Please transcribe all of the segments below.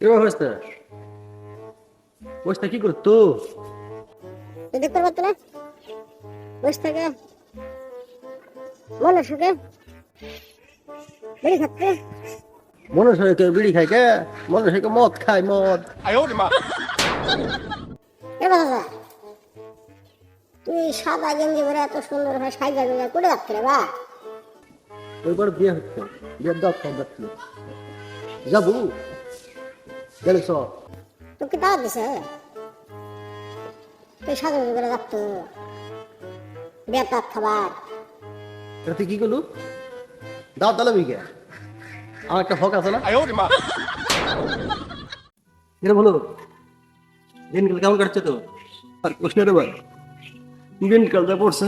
এবার হয়েছে? বসটা কি করতো তুই দেখতে পারতো না? বসে থাকে। মনে সুখে। বেড়ে থাকতে মনে হয় কেউ বিড়ি খায় কে? মনে হয় কেউ মদ খায় মদ। এবার তুই সাদা গেঞ্জি পরে এত সুন্দর হয় সাইজা গুজা করে রাখতে রে বা। ওইবার বিয়ে হচ্ছে। বিয়ের খাওয়া যাব? সব তোকে দাওয়াত দিছে? তুই গেঞ্জি করে রাখতো বেতার খাবার। তুই কি করলু? দাও তাহলে বিকে আমার একটা হক আছে না? এটা বলো দিনকাল কেমন কাটছে তো? আর কোশ্চেন রে ভাই দিনকাল যা পড়ছে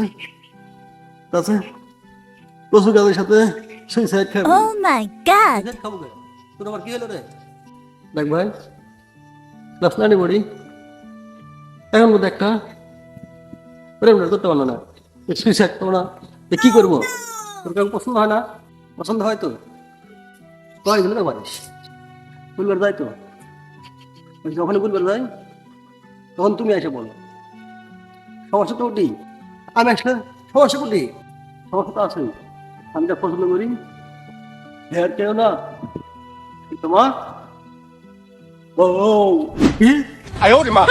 তাছে পশু গাছের সাথে সুইসাইড খাব Oh my god! সুইসাইড খাব কে? তোর আবার কি হলো রে? দেখ ভাই ক্লাস নাইনে পড়ি এখন মধ্যে একটা প্রেম করতে পারল না। সুইসাইড করব না কি করব? তোর কাউকে পছন্দ হয় না? পছন্দ হয় তো? কয় দিলে পারিস বুলবার যাই তো? ওই যখনই বুলবার যাই তখন তুমি এসে বলো। সমস্যা তো ওটি। আমি আসলে সমস্যা কোটি? সমস্যা তো আছে আমি যা পছন্দ করি, হেয়ার কেউ না। তোমার 哦咦哎呦我的妈。